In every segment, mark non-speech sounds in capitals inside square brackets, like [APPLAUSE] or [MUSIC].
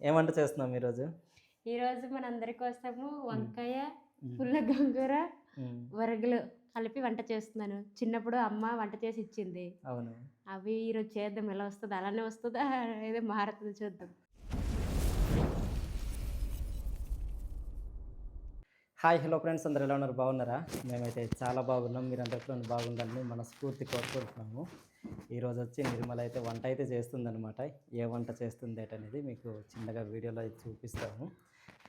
ఏం వంట చేస్తున్నాం ఈరోజు? ఈరోజు మనందరి కోసము వంకాయ పుల్ల గంగూర వరగలు కలిపి వంట చేస్తున్నాను. చిన్నప్పుడు అమ్మ వంట చేసి ఇచ్చింది. అవును. అవి ఈరోజు చేద్దాం. ఎలా వస్తుంది? అలానే వస్తుందా? ఏదో మారుతుంది చూద్దాం. Hi hello friends. అందరు ఎలా ఉన్నారు? బాగున్నారా? మేమైతే చాలా బాగున్నాం. మీరు అందరిలో బాగుండాలని మనస్ఫూర్తి కోరుకుంటున్నాము. ఈరోజు వచ్చి నిర్మల అయితే వంట అయితే చేస్తుందన్నమాట. ఏ వంట చేస్తుంది అనేది మీకు చిన్నగా వీడియోలో అయితే చూపిస్తాము.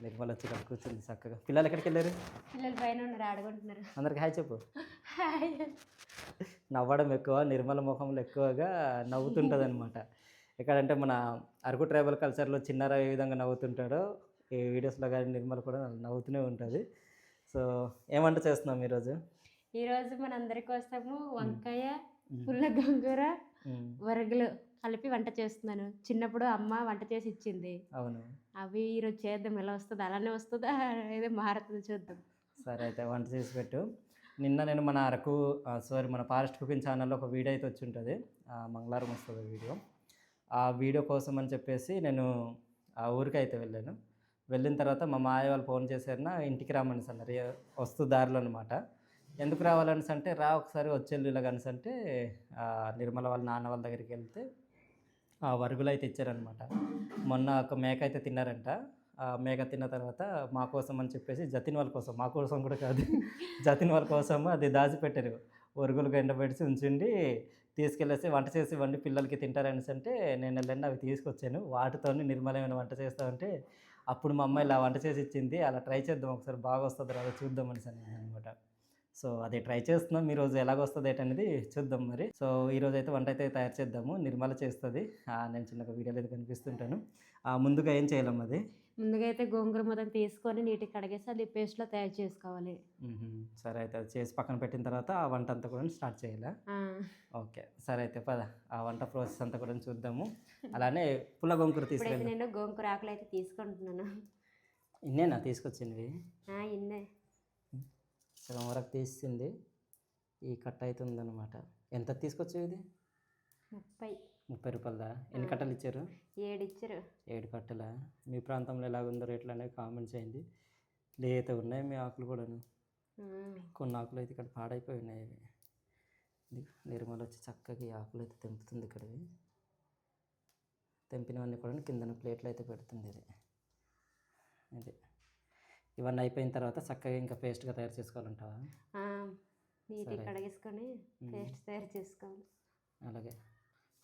నిర్మల వచ్చి ఇక్కడ కూర్చుంది చక్కగా. పిల్లలు ఎక్కడికి వెళ్ళారు? పిల్లలు పైన ఉన్నారు ఆడుకుంటున్నారు. అందరికి హాయ్ చెప్పు. హాయ్. నవ్వడం ఎక్కువ నిర్మల ముఖంలో ఎక్కువగా నవ్వుతుంటుంది అనమాట ఎక్కడంటే మన అరకు ట్రైబల్ కల్చర్లో చిన్నారా ఏ విధంగా నవ్వుతుంటాడో ఈ వీడియోస్లో కానీ నిర్మల కూడా నవ్వుతూనే ఉంటుంది. సో ఏమంట చేస్తున్నాం ఈరోజు? ఈరోజు మనందరి కోసము వంకాయ పుల్ల గంగూర వరగలు కలిపి వంట చేస్తున్నాను. చిన్నప్పుడు అమ్మ వంట చేసి ఇచ్చింది. అవును. అవి ఈరోజు చేద్దాం ఎలా వస్తుంది అలానే వస్తుందా ఏదో మారుతుంది చూద్దాం. సరే అయితే వంట చేసి పెట్టు. నిన్న నేను మన అరకు సారీ మన ఫారెస్ట్ కుకింగ్ ఛానల్లో ఒక వీడియో అయితే వచ్చి ఉంటుంది మంగళవారం వస్తుంది వీడియో. ఆ వీడియో కోసం అని చెప్పేసి నేను ఆ ఊరికి అయితే వెళ్ళాను. వెళ్ళిన తర్వాత మా మాయ వాళ్ళు ఫోన్ చేశారు నా ఇంటికి రమ్మని అన్నారు. ఏ- వస్తూ దారిలో అనమాట ఎందుకు రావాలనిసి అంటే రా ఒకసారి వచ్చేళ్ళు ఇలా అంటే నిర్మల వాళ్ళ నాన్న వాళ్ళ దగ్గరికి వెళ్తే ఆ వరుగులు అయితే ఇచ్చారనమాట మొన్న ఒక మేక అయితే తిన్నారంట. ఆ మేక తిన్న తర్వాత మా కోసం అని చెప్పేసి జతిన్ వాళ్ళ కోసం మా కోసం కూడా కాదు [LAUGHS] జతిన్ వాళ్ళ కోసం అది దాచిపెట్టారు. ఒరుగులు ఎండబెట్టి ఉంచుండి తీసుకెళ్ళేసి వంట చేసి వండి పిల్లలకి తింటారనేసి అంటే నేను వెళ్ళండి అవి తీసుకొచ్చాను. వాటితోని నిర్మలమైన వంట చేస్తామంటే అప్పుడు మా అమ్మాయి ఇలా వంట చేసి ఇచ్చింది అలా ట్రై చేద్దాం ఒకసారి బాగా వస్తుంది అలా చూద్దాం అనేసి అనమాట సో అది ట్రై చేస్తున్నాం. ఈ రోజు ఎలాగ వస్తుంది ఏంటనేది చూద్దాం మరి. సో ఈ రోజు అయితే వంట అయితే తయారు చేద్దాము. నిర్మల చేస్తుంది. నేను చిన్నగా వీడియోలో అయితే కనిపిస్తుంటాను. ముందుగా ఏం చేయాలమ్మా అది ముందుగా అయితే గోంగూర మొత్తం తీసుకొని నీటికి కడిగేసి అది పేస్ట్లో తయారు చేసుకోవాలి. సరే అయితే అది చేసి పక్కన పెట్టిన తర్వాత ఆ వంట అంతా కూడా స్టార్ట్ చేయాలా? ఓకే. సరే అయితే పద. ఆ వంట ప్రాసెస్ అంతా కూడా చూద్దాము. అలానే పుల్ల ఇప్పుడైతే తీసుకెళ్ళి నేను గోంగూర ఆకులు అయితే తీసుకుంటున్నాను. ఇన్నేనా తీసుకొచ్చినవి? ఆ, ఇన్నే. సగం వరకు తీసింది. ఈ కట్ట అయితే ఉందన్నమాట ఎంత తీసుకొచ్చేవి ఇది? ముప్పై. ముప్పై రూపాయలదా? ఎన్ని కట్టలు ఇచ్చారు? ఏడు ఇచ్చారు ఏడు కట్టల? మీ ప్రాంతంలో ఎలాగుందో రేట్లు అనేవి కామెంట్ చేయండి. లేత ఉన్నాయి మీ ఆకులు కూడాను. కొన్ని ఆకులు అయితే ఇక్కడ పాడైపోయి ఉన్నాయి ఇవి. నిర్మల వచ్చి చక్కగా ఈ ఆకులు అయితే తెంపుతుంది ఇక్కడవి తెంపినవన్నీ కూడా కిందన ప్లేట్లు అయితే పెడుతుంది ఇది. ఇది ఇవన్నీ అయిపోయిన తర్వాత చక్కగా ఇంకా పేస్ట్గా తయారు చేసుకోవాలంటావా? ఆ, నీటికి కడిగేసుకొని పేస్ట్ తయారు చేసుకోవాలి. అలాగే.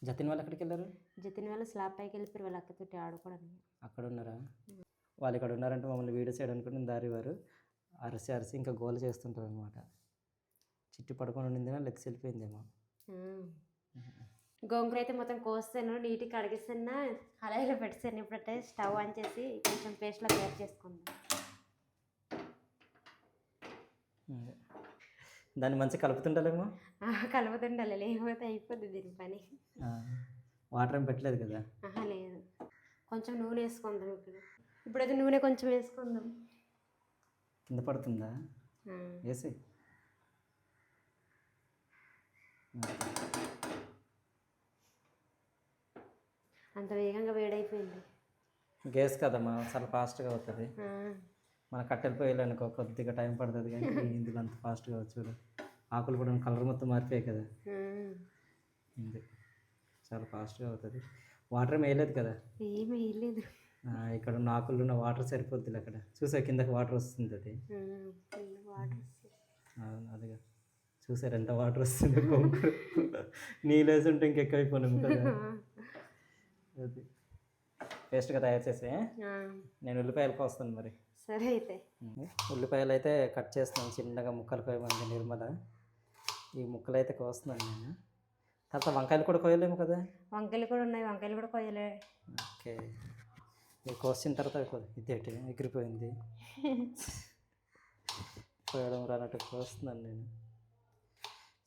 జతిన్ వాళ్ళు ఎక్కడికి వెళ్ళారు? జతిన్ వాళ్ళు స్లాబ్ పైకి వెళ్ళిపోయి వాళ్ళ అక్కతోటి ఆడుకోవడానికి. అక్కడ ఉన్నారా? వాళ్ళు ఇక్కడ ఉన్నారంటే మమ్మల్ని వీడియో చేయడానికి కూడా దారి వారు అరిసి అరిసి ఇంకా గోల చేస్తుంటారు అనమాట చిట్టి పడుకొని ఉండిందినా లెగ్స్ వెళ్ళిపోయిందేమో. గోంగూర అయితే మొత్తం కోస్తాను నీటికి కడిగిస్తున్నా కళాయిలో పెట్టాను ఇప్పుడంటే స్టవ్ ఆన్ చేసి కొంచెం పేస్ట్లో తయారు చేసుకుందాం. దాన్ని మంచిగా కలుపుతుంటారేమో ఆ, కలుపుతుండాలి లేకపోతే అయిపోద్ది దీని పని. వాటర్ ఏం పెట్టలేదు కదా? లేదు. కొంచెం నూనె వేసుకుందాం ఇక్కడ ఇప్పుడైతే నూనె కొంచెం వేసుకుందాం. కింద పడుతుందా? వేసి అంత వేగంగా వేడైపోయింది. గ్యాస్ కదమ్మా చాలా ఫాస్ట్గా అవుతుంది. మన కట్టెల పొయ్యిలు అనుకో కొద్దిగా టైం పడుతుంది కానీ [LAUGHS] ఇందులో అంత ఫాస్ట్గా చూడు. ఆకులు కూడా కలర్ మొత్తం మారిపోయాయి కదా. ఇది చాలా ఫాస్ట్గా అవుతుంది. వాటర్ వేయలేదు కదా? వేయలేదు ఇక్కడ ఉన్న ఆకులు ఉన్న వాటర్ సరిపోద్ది అక్కడ. చూసా కిందకి వాటర్ వస్తుంది అది. అవును, అదిగా. చూసారు ఎంత వాటర్ వస్తుంది గోంగూర నీళ్ళు వేసి ఉంటే ఇంకెక్కువైపోయినాము కదా. [LAUGHS] అది. పేస్ట్గా తయారు చేసి నేను ఉల్లిపాయలు కోస్తాను మరి. సరే అయితే. ఉల్లిపాయలు అయితే కట్ చేస్తున్నాను చిన్నగా ముక్కలు కోయమంది నిర్మల. ఈ ముక్కలు అయితే కోస్తున్నాను నేను. తర్వాత వంకాయలు కూడా కోయలేము కదా? వంకాయలు కూడా ఉన్నాయి వంకాయలు కూడా కొయ్యలే ఓకే. ఇది కోసిన తర్వాత ఇదేంటి ఎగిరిపోయింది. కోయడం రానట్టు కోస్తున్నాను నేను.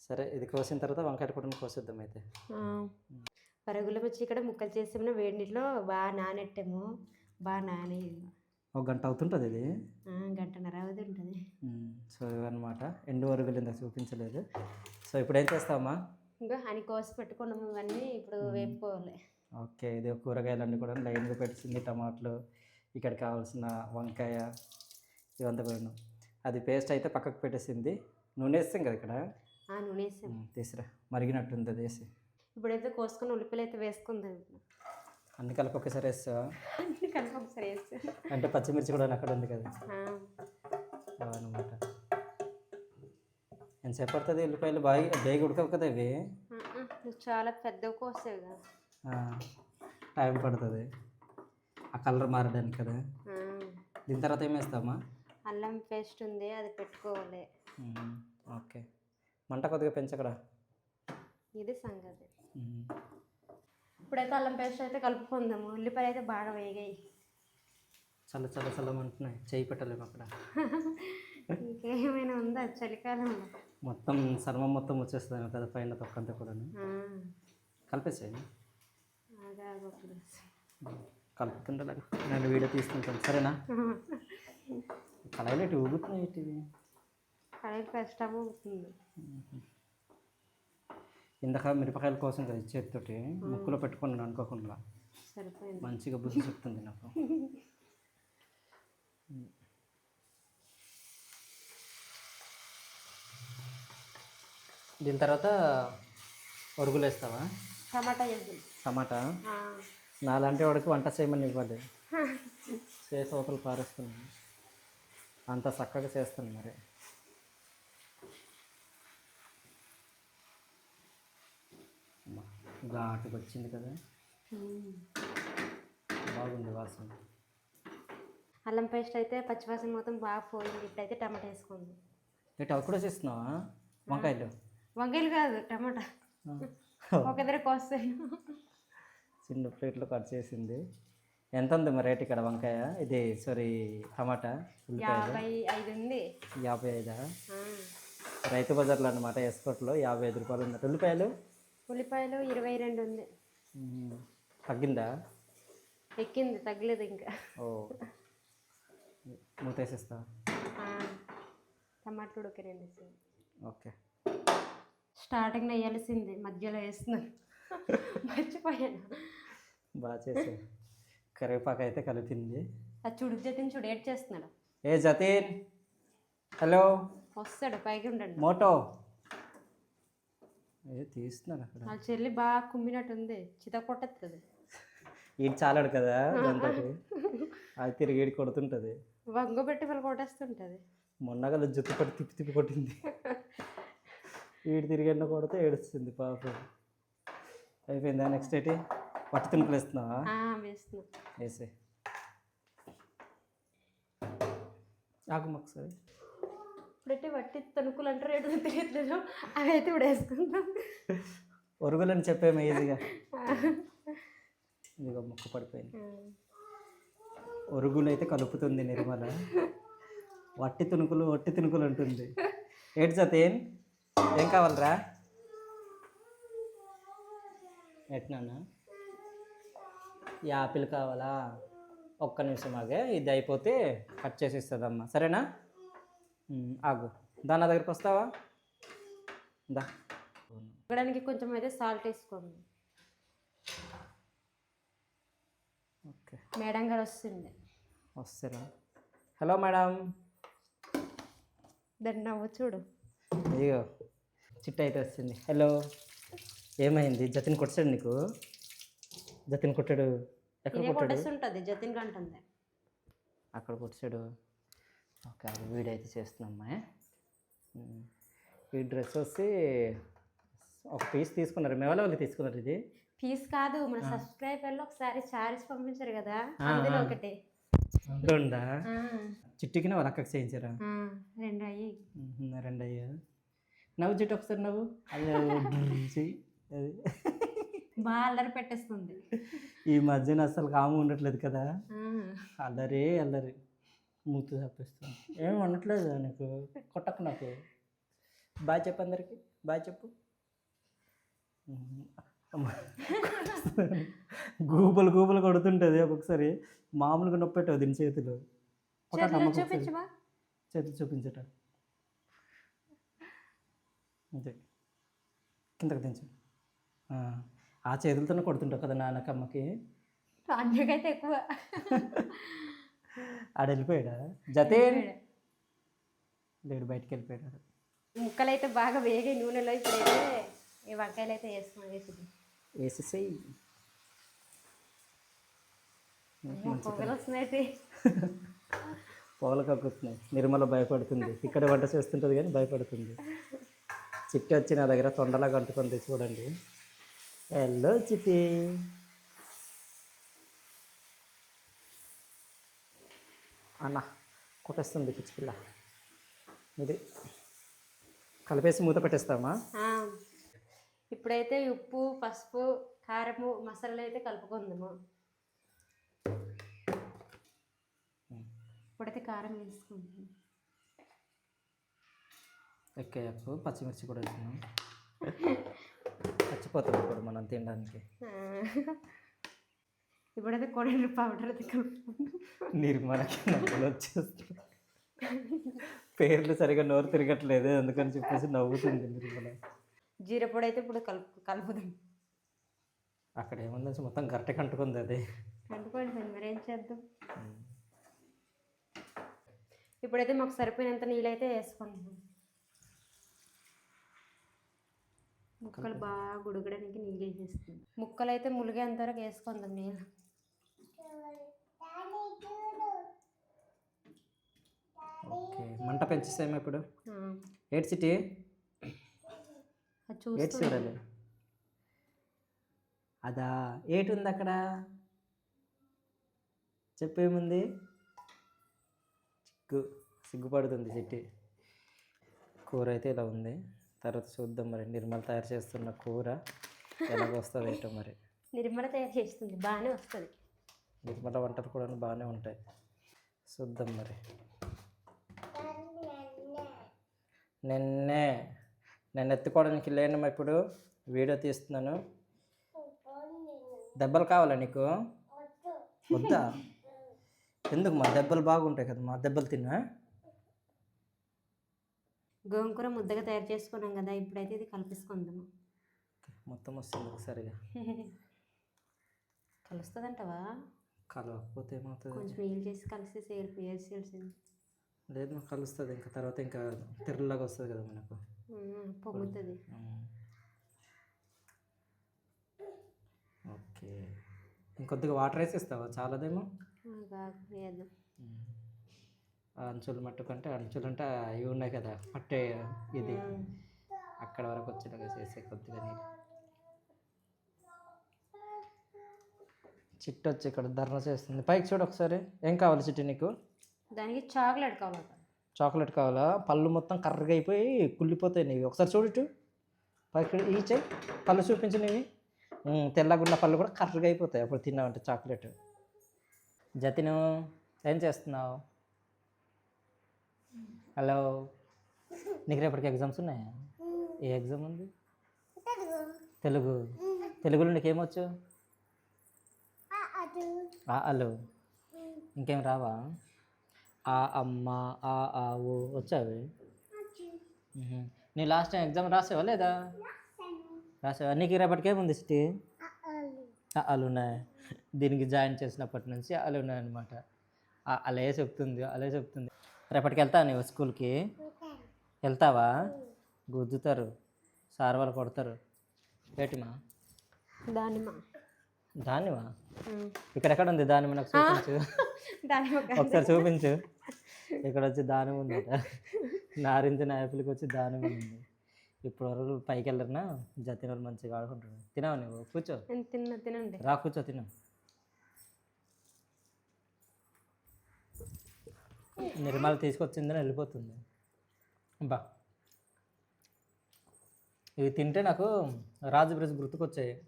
సరే ఇది కోసిన తర్వాత వంకాయలు కూడా కోసేద్దాం అయితే. పరుగుల వచ్చి ఇక్కడ ముక్కలు చేసాము వేడి నీటిలో బాగా నానెట్టాము. బాగా నాని ఒక గంట అవుతుంటుంది ఇది? గంటన్నర అవుతుంది ఉంటుంది సో ఇవన్నమాట. ఎండు వరుగులు ఇందాక చూపించలేదు. సో ఇప్పుడు ఏం చేస్తామా ఇంకా అని కోసి పెట్టుకున్నాము ఇవన్నీ ఇప్పుడు వేపుకోవాలి. ఓకే ఇది కూరగాయలన్నీ కూడా లైన్గా పెట్టింది టమాటాలు ఇక్కడ కావాల్సిన వంకాయ ఇవంతా కూడా అది పేస్ట్ అయితే పక్కకు పెట్టేసింది. నూనె వేస్తాం కదా ఇక్కడ? ఆ నూనె వేసాం ఉమ్, తీసురా. మరిగినట్టుంది అది వేసి. ఇప్పుడైతే కోసుకొని ఉల్లిపాయలు అయితే వేసుకుందాం. అన్ని కలిపి ఒకేసారి వేస్తావా? అన్ని కలిపి ఒకసారి వేస్తాం. అంటే పచ్చిమిర్చి కూడా అక్కడ ఉంది కదా. అనమాట ఎంతసేపు పడుతుంది ఉల్లిపాయలు బాగా బేగ ఉడకవు కదా ఇవి. చాలా పెద్దగా కోసావు కదా. టైం పడుతుంది. ఆ కలర్ మారడానికి కదా. దీని తర్వాత ఏం వేస్తామా అల్లం పేస్ట్ ఉంది అది పెట్టుకోవాలి. ఓకే. మంట కొద్దిగా పెంచకడా ఇది సంగతి. ఇప్పుడైతే అల్లం పేస్ట్ అయితే కలుపుకుందాము. ఉల్లిపాయలు అయితే బాగా వేగాయి. చల్ల చల్ల చల్లమంటున్నాయి చేయి పెట్టలేము అక్కడ. ఇంకేమైనా ఉందా? చలికాలంలో మొత్తం సర్మం మొత్తం వచ్చేస్తుంది కదా పైన తొక్కంతా కూడా ఆ, కలిపేసాయి అదే అదొకటి. కలుపుతుంటే నేను వీడియో తీసుకుంటాను సరేనా? [LAUGHS] కళాయిలు ఇటు ఊగుతున్నాయి ఇటు కష్టం అవుతుంది ఇందాక మిరపకాయల కోసం కదా చేతితోటి ముక్కులో పెట్టుకున్నాను అనుకోకుండా మంచిగా బుద్ధి చెప్తుంది నాకు. దీని తర్వాత ఒరుగులు వేస్తావా? టమాటా టమాటా? నాలాంటి వాడికి వంట చేయమని ఇవ్వాలి [LAUGHS] చేసి అవతలు పారేస్తున్నాను అంత చక్కగా చేస్తాను మరి. ఘాటుగా వచ్చింది కదా. బాగుంది వాసన. అల్లం పేస్ట్ అయితే పచ్చివాసన మొత్తం బాగా పోయింది. ఇప్పుడైతే టమాటా వేసుకుంది. ఇటు అవి కూడా చేస్తున్నావా? వంకాయలు? వంకాయలు కాదు టమాటా. ఒక దగ్గర కోస్తాను. చిన్న ప్లేట్లో కట్ చేసింది. ఎంత ఉంది మరి రేట్ ఇక్కడ వంకాయ? ఇది సారీ టమాటా యాభై ఐదు ఉంది. యాభై ఐదా. రైతు బజార్లో అనమాట ఎస్కోట్లో యాభై ఐదు రూపాయలు ఉంది. ఉల్లిపాయలు? ఉల్లిపాయలు ఇరవై రెండు ఉంది. తగ్గిందా? ఎక్కింది తగ్గలేదు ఇంకా. ఓ. మూతేసిస్తా. టమాటాలు ఉడకనండి ఓకే. స్టార్టింగ్లో వేయాల్సింది మధ్యలో వేస్తున్నాను మర్చిపోయాను. బాగా చేసే కరివేపాకు అయితే కలిపింది. అది చూడు జతిన్ చూడు ఏడ్ చేస్తున్నాడు. ఏ జతీన్? హలో? వస్తాడు పైకి ఉండండి. మోటో? ఏ తీస్తున్నారు అక్కడ. వాళ్ళ చెల్లి బాగా కుమ్మినట్టుంది చిత కొట్టేస్తుంది ఈడు చాలాడు కదా దాంతో అది తిరిగి ఈడు కొడుతుంటుంది. వంగ పెట్టి వాళ్ళు కొట్టేస్తుంటుంది. మొన్నగల జుట్టు పట్టి తిప్పి తిప్పి కొట్టింది. వీడు తిరిగి ఎండ కొడితే ఏడుస్తుంది పాపం. అయిపోయిందా నెక్స్ట్ ఏంటి? పట్టు తుణుకులు వేస్తున్నావా? వేస్తున్నా. వేసే ఆకు ఒకసారి. ఇప్పుడైతే వట్టి తణుకులు అంటారు ఏంటో తెలియట్లేదు. అవి అయితే ఇప్పుడు వేసుకుందాం. ఒరుగులని చెప్పేమో ఈజీగా. ఇదిగో ముక్క పడిపోయింది. ఒరుగులు అయితే కలుపుతుంది నిర్మల. వట్టి తుణుకులు వట్టి తుణుకులు అంటుంది. ఏంటి సతీన్ ఏం? కావాలరా? ఎట్నానా యాపిల్ కావాలా? ఒక్క నిమిషం ఆగే ఇది అయిపోతే కట్ చేసి ఇస్తుందమ్మా. సరేనా? ఆగు. దాని దగ్గరికి వస్తావా? దా. ఉడకడానికి కొంచెం అయితే సాల్ట్ వేసుకోండి. ఓకే. మేడం గారు వస్తుంది. వస్తారా? Hello madam. దాన్ని నవ్వు చూడు. అయ్యో చిట్ట అయితే వచ్చింది హలో. ఏమైంది? జతిన్ కొట్టాడు నీకు? జతిన్ కొట్టాడు. ఎక్కడ కొట్టాడు? కొట్టేస్తుంటుంది జతిన్ కంటుంది. అక్కడ కొట్టాడు. ఓకే అది వీడియో అయితే చేస్తున్నామ్మా. ఈ డ్రెస్ వచ్చి ఒక పీస్ తీసుకున్నారు మీ వాళ్ళ తీసుకున్నారు ఇది? ఫీజ్ కాదు మన సబ్స్క్రైబర్లో ఒకసారి శారీస్ పంపించారు కదా అందులో. ఒకటి. రెండా? చిట్టికిన వాళ్ళ అక్కకి చేయించారా? రెండు అయ్యి రెండు అయ్యా నవ్వు చిట్టు ఒకసారి నవ్వు. అదే. బాగా అల్లరి పెట్టేస్తుంది. ఈ మధ్యన అసలు కాము ఉండట్లేదు కదా. అల్లరి అల్లరి. మూతు తప్పిస్తుంది ఏం అనట్లేదు నీకు? కొట్టకు నాకు. బాయ్ చెప్పు అందరికి. బాయ్ చెప్పు. గూబలు గూబలు కొడుతుంటుంది ఒక్కొక్కసారి. మామూలుగా నొప్పి పెట్టవు దీని చేతిలో. చేతులు చూపించట. అంతే. కిందకి దించు. ఆ. చేతులతోనే కొడుతుంటావు కదా నాన్నకమ్మకి? ఎక్కువ. [LAUGHS] ఆడ వెళ్ళిపోయాడా. జతేన్ లేడు బయటికి వెళ్ళిపోయాడు ముక్కలు అయితే బాగా వేగి నూనెలో ఇప్పుడైతే ఈ వంకాయలు అయితే వేసుకుని వేసింది వేసేసేయి పొగలు వస్తున్నాయి పొగలు కక్కుతున్నాయి. నిర్మల భయపడుతుంది. ఇక్కడ వంట చేస్తుంటుంది కానీ భయపడుతుంది. చిట్టి వచ్చి నా దగ్గర తొండలాగా అంటుకుంది చూడండి. హలో చిట్టి. అన్న కొట్టేస్తుంది పిచ్చిపిల్ల ఇది కలిపేసి మూత పెట్టేస్తామా ఇప్పుడైతే ఉప్పు పసుపు కారము మసాలాలు అయితే కలుపుకుందాము. ఇప్పుడైతే కారం వేసుకుందాం ఎక్కయ్యప్పు పచ్చిమిర్చి కూడా వేసినాం చచ్చిపోతుంది ఇప్పుడు మనం తినడానికి. ఇప్పుడైతే కొడండి పౌడర్ అయితే కలుపుకుందాం నిర్మలకి నవ్వులు వచ్చేస్తుంది పేర్లు సరిగా నోరు తిరగట్లేదు అందుకని చెప్పేసి నవ్వుతుంది నిర్మల. జీర పొడి అయితే ఇప్పుడు కలుపు కలుపుదాం. అక్కడ ఏముందని మొత్తం గట్టెకి అంటుకుంది అది. అనుకోండి మరి మరేం చేద్దాం? ఇప్పుడైతే మాకు సరిపోయినంత నీళ్ళైతే వేసుకుందాం ముక్కలు బాగా ఉడకడానికి నీళ్ళు వేసేస్తుంది ముక్కలు అయితే ములిగేంత వరకు వేసుకుందాం నీళ్ళు. ఓకే. మంట పెంచేసాము ఇప్పుడు. ఏడ్ సిటీ ఏడ్ చూస్తుంది చూడాలి అదా ఏటి ఉంది అక్కడ చెప్పేముంది? సిగ్గు సిగ్గుపడుతుంది చిట్టి కూర అయితే ఇలా ఉంది. తర్వాత చూద్దాం మరి. నిర్మల్ తయారు చేస్తున్న కూర ఎలాగ వస్తుంది ఏంటో మరి. నిర్మల తయారు చేస్తుంది. బాగానే వస్తుంది. నిర్మల వంటలు కూడా బాగానే ఉంటాయి. చూద్దాం మరి. నిన్నే నేను ఎత్తుకోవడానికి లేనమ్మా ఇప్పుడు వీడియో తీస్తున్నాను. దెబ్బలు కావాలా నీకు? వద్దా? ఎందుకు మా దెబ్బలు బాగుంటాయి కదా మా దెబ్బలు తిన్నా? గోంగూర ముద్దగా తయారు చేసుకున్నాం కదా ఇప్పుడైతే ఇది కలిపేసుకుందాము మొత్తం వస్తుంది ఒకసారిగా. కలుస్తుందంటవా? కలవకపోతే ఏమవుతుంది? కొంచెం నీళ్ళు చేసి కలిసి సేల్ లేదు మాకు కలుస్తుంది ఇంకా తర్వాత ఇంకా తెరలాగా వస్తుంది కదా మనకు. పొంగుతుంది. ఓకే. ఇంకొద్దిగా వాటర్ వేసి ఇస్తావా? చాలాదేమో. అంచులు మట్టుకంటే అంచులు అంటే ఇవి ఉన్నాయి కదా పట్టే ఇది. అక్కడ వరకు వచ్చేలాగా చేసే కొద్దిగా నీళ్ళు. చిట్టు వచ్చి ఇక్కడ ధర్నా చేస్తుంది. పైకి చూడు ఒకసారి. ఏం కావాలి చిట్టి నీకు? దానికి చాక్లెట్ కావాలి చాక్లెట్ కావాలా? పళ్ళు మొత్తం కర్రగా అయిపోయి కుళ్ళిపోతాయి నీవి. ఒకసారి చూడు ఇటు. పైకి ఈ చెయ్యి. పళ్ళు చూపించు నీవి. తెల్లగున్న పళ్ళు కూడా కర్రగా అయిపోతాయి. అప్పుడు తిన్నావంటే చాక్లెట్. జతిను ఏం చేస్తున్నావు? హలో. నీకు రేపటికి ఎగ్జామ్స్ ఉన్నాయా? ఏ ఎగ్జామ్ ఉంది? తెలుగు. తెలుగులో నీకేమొచ్చు ఆ అలు. ఇంకేం రావా? ఆ అమ్మ ఆ ఆ ఓ వచ్చావి. నీ లాస్ట్ టైం ఎగ్జామ్ రాసావా లేదా? రాసావా? నీకు రేపటికేముంది సిటీ? అలు ఉన్నాయి? దీనికి జాయిన్ చేసినప్పటి నుంచి అలు ఉన్నాయి అనమాట అలే చెప్తుంది అలే చెప్తుంది. రేపటికి వెళ్తావా నువ్వు స్కూల్కి? వెళ్తావా? గుద్దుతారు సార్ వాళ్ళు కొడతారు. ఏటిమా? దానిమ్మ దానివా ఇక్కడ ఎక్కడ ఉంది దాని నాకు చూపించు. ఒకసారి చూపించు. ఇక్కడ వచ్చి దానం ఉందట. నారింజ యాపిల్కి వచ్చి దానం ఉంది ఇప్పుడు వరకు పైకి వెళ్ళరినా జతిన మంచిగా ఆడుకుంటాడు తినావు నువ్వు? కూర్చో. నేను తిన్న తినండి. రా కూర్చో తిను. నిర్మల తీసుకొచ్చిందని వెళ్ళిపోతుంది. బా. ఇవి తింటే నాకు రాజు బ్రజ్ గుర్తుకొచ్చాయి.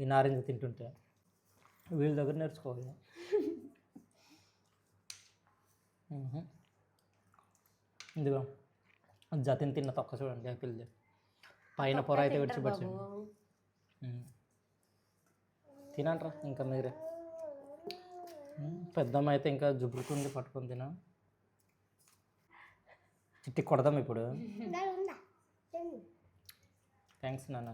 ఈ నారింజ తింటుంటే. వీళ్ళ దగ్గర నేర్చుకోవాలి. ఇదిగో జతిన్ తిన్న తొక్క చూడండి యాపిల్ది పైన పొర అయితే విడిచిపెట్టింది. తినంట్రా ఇంకా మీరే. మ్మ్. పెద్దమ్మ అయితే ఇంకా జుబ్బుతుంది పట్టుకొని తిన. చిట్టి కొడదాం ఇప్పుడు. థ్యాంక్స్ నాన్న.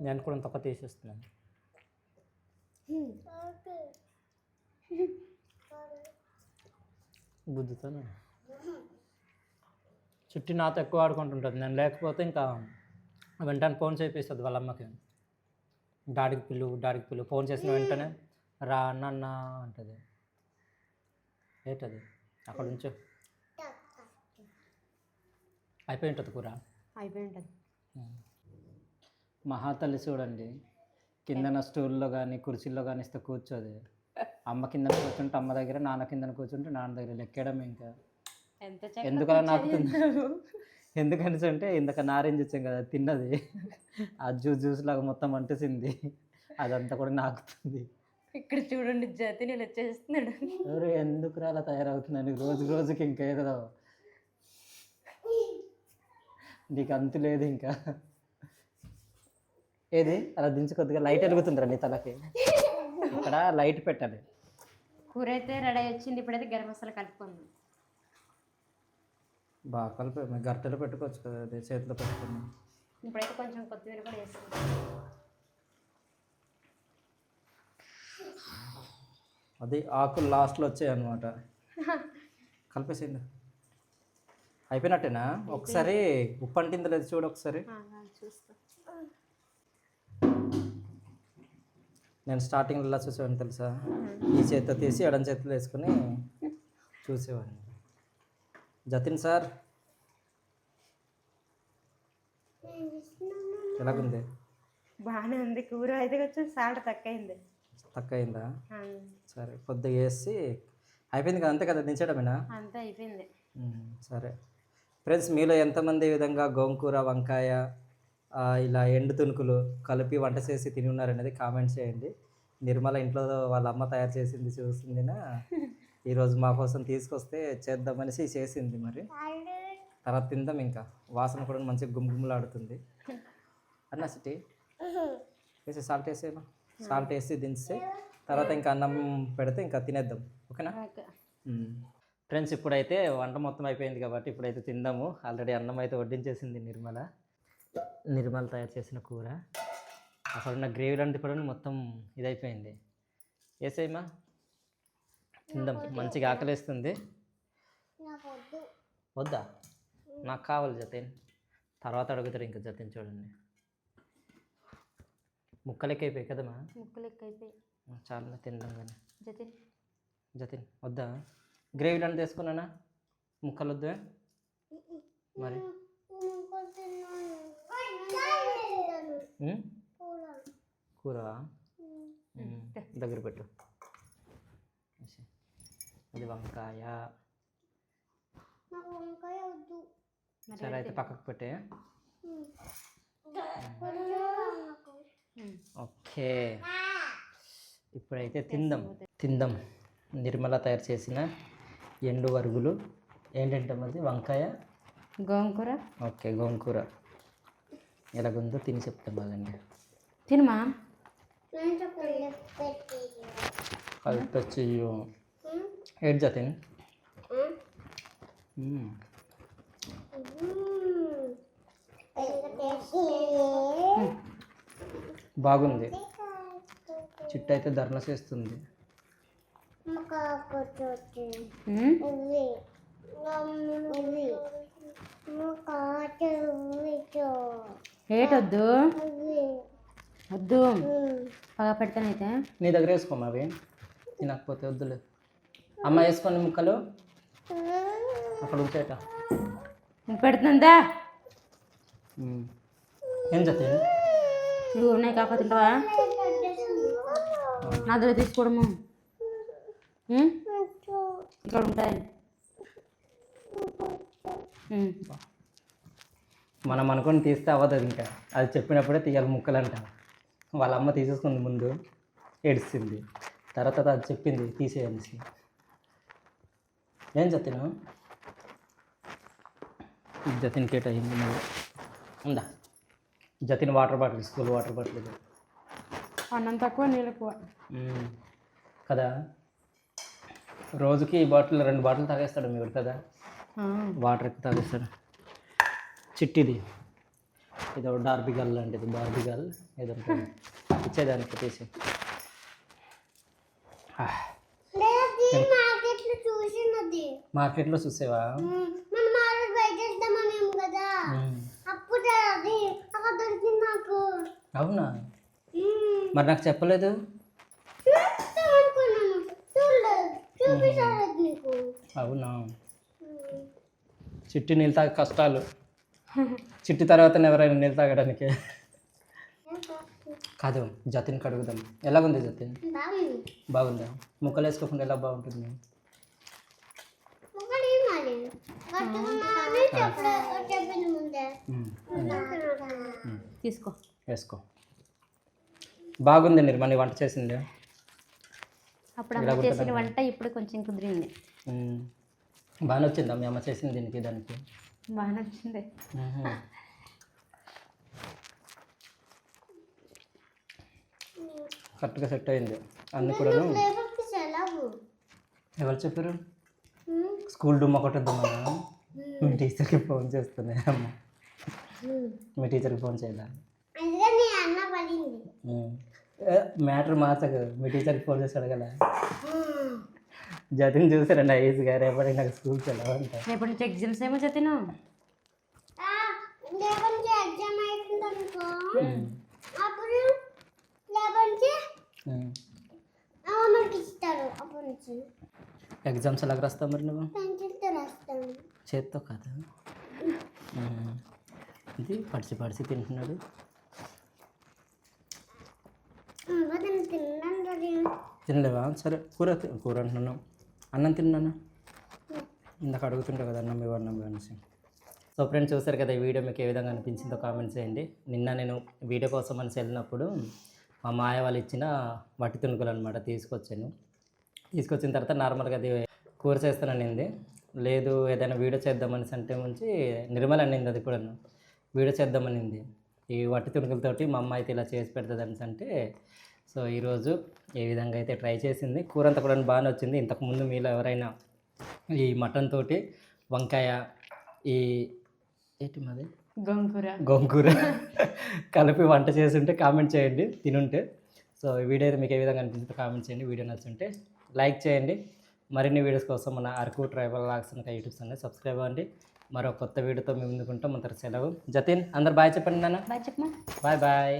నేను కూడా తక్కువ తీసేస్తున్నాను. బుద్ధితోనే? చుట్టి నాతో ఎక్కువ ఆడుకుంటుంటుంది. నేను లేకపోతే ఇంకా వెంటనే ఫోన్ చేపిస్తుంది వాళ్ళ అమ్మకి డాడీకి పిల్లు డాడీకి పిల్లు ఫోన్ చేసిన వెంటనే రా అన్న అంటది. ఏంటది? అక్కడ ఉంచు. అయిపోయి ఉంటుంది కూర? అయిపోయి ఉంటుంది. మహాతల్లి చూడండి. కిందన స్టూల్లో కానీ కుర్చీల్లో కానీ ఇస్తే కూర్చోదు. అమ్మ కిందన కూర్చుంటే అమ్మ దగ్గర నాన్న కిందన కూర్చుంటే నాన్న దగ్గర లెక్కడం ఇంకా. ఎందుకలా నాకుతుంది? ఎందుకని అంటే ఇందాక నారేంజ్ ఇచ్చాం కదా తిన్నది. ఆ జ్యూస్ జ్యూస్ లాగా మొత్తం అంటేసింది. అదంతా కూడా నాకుతుంది. ఇక్కడ చూడండి జతి నేను వచ్చేస్తున్నాడు ఎవరు ఎందుకు అలా తయారవుతున్నాను? రోజు రోజుకి ఇంకా ఏదో. నీకు అంతు లేదు ఇంకా. ఏది? అలా దించి కొద్దిగా లైట్ వెలుగుతుందిరా నీ తలకి ఇక్కడ లైట్ పెట్టాలి కూర అయితే రెడీ వచ్చింది ఇప్పుడైతే గరం మసాలా కలుపుకుందాం. బాగా కలిపి. గరిటెలో పెట్టుకోవచ్చు కదా అదే చేతిలో పెట్టుకుని ఇప్పుడైతే కొంచెం కొత్తిమీర కూడా వేసుకుందాం. అది ఆకులు లాస్ట్లో వచ్చాయి అనమాట కలిపేసింది అయిపోయినట్టేనా? ఒకసారి ఉప్పు అంటింది లేదు చూడు ఒకసారి. చూస్తా. నేను స్టార్టింగ్లో ఇలా చూసేవాడిని తెలుసా? ఈ చేత్తో తీసి ఎడం చేతిలో వేసుకొని చూసేవాడిని. జతిన్ సార్? ఎలాగుంది? బాగానే ఉంది. కూర అయితే కొంచెం సాల్ట్ తక్కువైంది. తక్కువ అయిందా సరే కొద్దిగా వేసి అయిపోయింది కదా? అంతే కదా? దించడమేనా అంతా అయిపోయింది. సరే. ఫ్రెండ్స్ మీలో ఎంతమంది ఈ విధంగా గోంగూర వంకాయ ఇలా ఎండు తునుకులు కలిపి వంట చేసి తిని ఉన్నారనేది కామెంట్ చేయండి. నిర్మల ఇంట్లో వాళ్ళ అమ్మ తయారు చేసింది చూసిందినా? [LAUGHS] ఈరోజు మా కోసం తీసుకొస్తే చేద్దామనేసి చేసింది మరి. తర్వాత తిందాం ఇంకా. వాసన కూడా మంచిగా గుమ్గుమ్లాడుతుంది అన్న సిటీ? వేసి సాల్ట్ వేసేమా సాల్ట్ వేసి దించితే తర్వాత ఇంకా అన్నం పెడితే ఇంకా తినేద్దాం. ఓకేనా? ఓకే. ఫ్రెండ్స్ ఇప్పుడైతే వంట మొత్తం అయిపోయింది కాబట్టి ఇప్పుడైతే తిందాము. ఆల్రెడీ అన్నం అయితే వడ్డించేసింది నిర్మల. నిర్మల తయారు చేసిన కూర అక్కడ ఉన్న గ్రేవీ లాంటి కూడా మొత్తం ఇదైపోయింది వేసేయమా తిందాం మంచిగా ఆకలేస్తుంది వద్దా నాకు కావాలి జతిన్ తర్వాత అడుగుతారు ఇంకా జతిన్ చూడండి ముక్కలెక్క అయిపోయాయి కదమ్మా ముక్కలు ఎక్కువ అయిపోయి చాలా తిందాం కానీ జతిన్ జతిన్ వద్దా గ్రేవీ లాంటి తీసుకున్నానా ముక్కలు వద్దా మరి? కూర? దగ్గర పెట్టు. అది వంకాయ. సరే అయితే పక్కకు పెట్టే. ఓకే. ఇప్పుడైతే తిందాం. తిందాం. నిర్మల తయారు చేసిన ఎండు వరుగులు. ఏంటంటే మరి వంకాయ? గోంగూర. ఓకే గోంగూర. ఎలాగుందో తిని చెప్తాం కదండి తినమా? కలిపి చెయ్యు. ఏడు జతిన్ మ్మ్. బాగుంది. చిట్టు అయితే ధర్నా చేస్తుంది. ఏటొద్దు? వద్దు. బాగా పెడతానైతే. నీ దగ్గర వేసుకోమా అవి. తినకపోతే వద్దులే. అమ్మ వేసుకోండి ముక్కలు. అక్కడ ఉంచేట. పెడుతుందా. ఏం జతిన్ ఇవి ఉన్నాయి కాకపోతే తింటావా నా దగ్గర తీసుకోవడము? ఇక్కడ ఉంటాయి. మనం అనుకొని తీస్తే అవ్వదు ఇంకా. అది చెప్పినప్పుడే తీయాలి ముక్కలు అంట వాళ్ళ అమ్మ తీసేసుకుంది ముందు ఏడిచింది. తర్వాత అది చెప్పింది తీసేయనేసి. ఏం జతిన్? జతిన్ కేట అయింది మళ్ళీ. ఉందా? Jatin water bottle school water bottle. అన్నం తక్కువ నీళ్ళు ఎక్కువ. కదా? రోజుకి ఈ బాటిల్ రెండు బాటిల్ తాగేస్తాడు మీరు కదా? వాటర్ ఎక్కువ తాగేస్తాడు. చిట్టిది. ఇది ఒక డార్బీ గల్ లాంటిది బార్బీ గల్ ఏదో. ఇచ్చేదానికి తీసి. మార్కెట్లో చూసేవా? అవునా. మరి నాకు చెప్పలేదు? అవునా. చిట్టి నీళ్ళు తాగే కష్టాలు. చిట్టి తర్వాత ఎవరైనా నీళ్ళు తాగడానికి. కాదు జతిన్ కడుగుదాం. ఎలాగుంది జతిన్? బాగుంది? బాగుందా ముక్కలు వేసుకోకుండా ఎలా బాగుంటుంది. తీసుకో. వేసుకో. బాగుంది నిర్మణి వంట చేసింది? అప్పుడు అమ్మ చేసిన వంట ఇప్పుడు కొంచెం కుదిరింది. ఉమ్. బాగానే వచ్చిందా మీ అమ్మ చేసింది దీనికి దానికి? బాగా నచ్చింది. కరెక్ట్గా సెట్ అయింది. అన్ని సెలవు ఎవరు చెప్పారు. స్కూల్ డుమ్మ కొట్టద్దామా మీ టీచర్కి ఫోన్ చేస్తున్నాయి అమ్మ. మీ టీచర్కి ఫోన్ పడింది. మ్యాటర్ మార్చకు. మీ టీచర్కి ఫోన్ చేసి అడగల? జతిన్ చూసారండి ఐఎస్గా రేపటి నాకు స్కూల్ అంట రేపటి నుంచి ఎగ్జామ్స్ ఏమో నుంచి. ఎగ్జామ్స్ ఎలాగ రాస్తావు మరి నువ్వు? చేత్తో కాదు. ఇది పడిచి పడిచి తింటున్నాడు. తినలేవా? సరే కూర కూర అంటున్నాను. అన్నం తిన్నాను? ఇందాక అడుగుతుంటా కదా అన్నం ఇవ్వ అన్నం అనేసి. సో ఫ్రెండ్స్ చూసారు కదా ఈ వీడియో మీకు ఏ విధంగా అనిపించిందో కామెంట్ చేయండి. నిన్న నేను వీడియో కోసం అని వెళ్ళినప్పుడు మా మాయ వాళ్ళు ఇచ్చిన వట్టి తుణుకులు అనమాట తీసుకొచ్చాను. తీసుకొచ్చిన తర్వాత నార్మల్గా అది కూర చేస్తాననింది లేదు ఏదైనా వీడియో చేద్దామనేసి అంటే మంచి నిర్మల్ అనింది అది కూడా వీడియో చేద్దామనింది ఈ వట్టి తుణుకులతోటి మా అమ్మ అయితే ఇలా చేసి పెడుతుంది అనేసి అంటే సో ఈరోజు ఏ విధంగా అయితే ట్రై చేసింది కూర అంతా కూడా బాగానే వచ్చింది. ఇంతకుముందు మీలో ఎవరైనా ఈ మటన్ తోటి వంకాయ ఈ ఏంటి మాది? గోంగూర. గోంగూర [LAUGHS] కలిపి వంట చేస్తుంటే కామెంట్ చేయండి తినుంటే. సో ఈ వీడియో అయితే మీకు ఏ విధంగా అనిపించిందో కామెంట్ చేయండి వీడియో నచ్చుంటే లైక్ చేయండి. మరిన్ని వీడియోస్ కోసం మన అరకు ట్రైబల్ లాగ్స్ ఇంకా యూట్యూబ్ ఛానల్ సబ్స్క్రైబ్ అవ్వండి. మరో కొత్త వీడియోతో మేము ముందుకుంటాం మన సెలవు. జతిన్ అందరు బాయ్ చెప్పండి నాన్న. బాయ్ చెప్పమా బాయ్ బాయ్.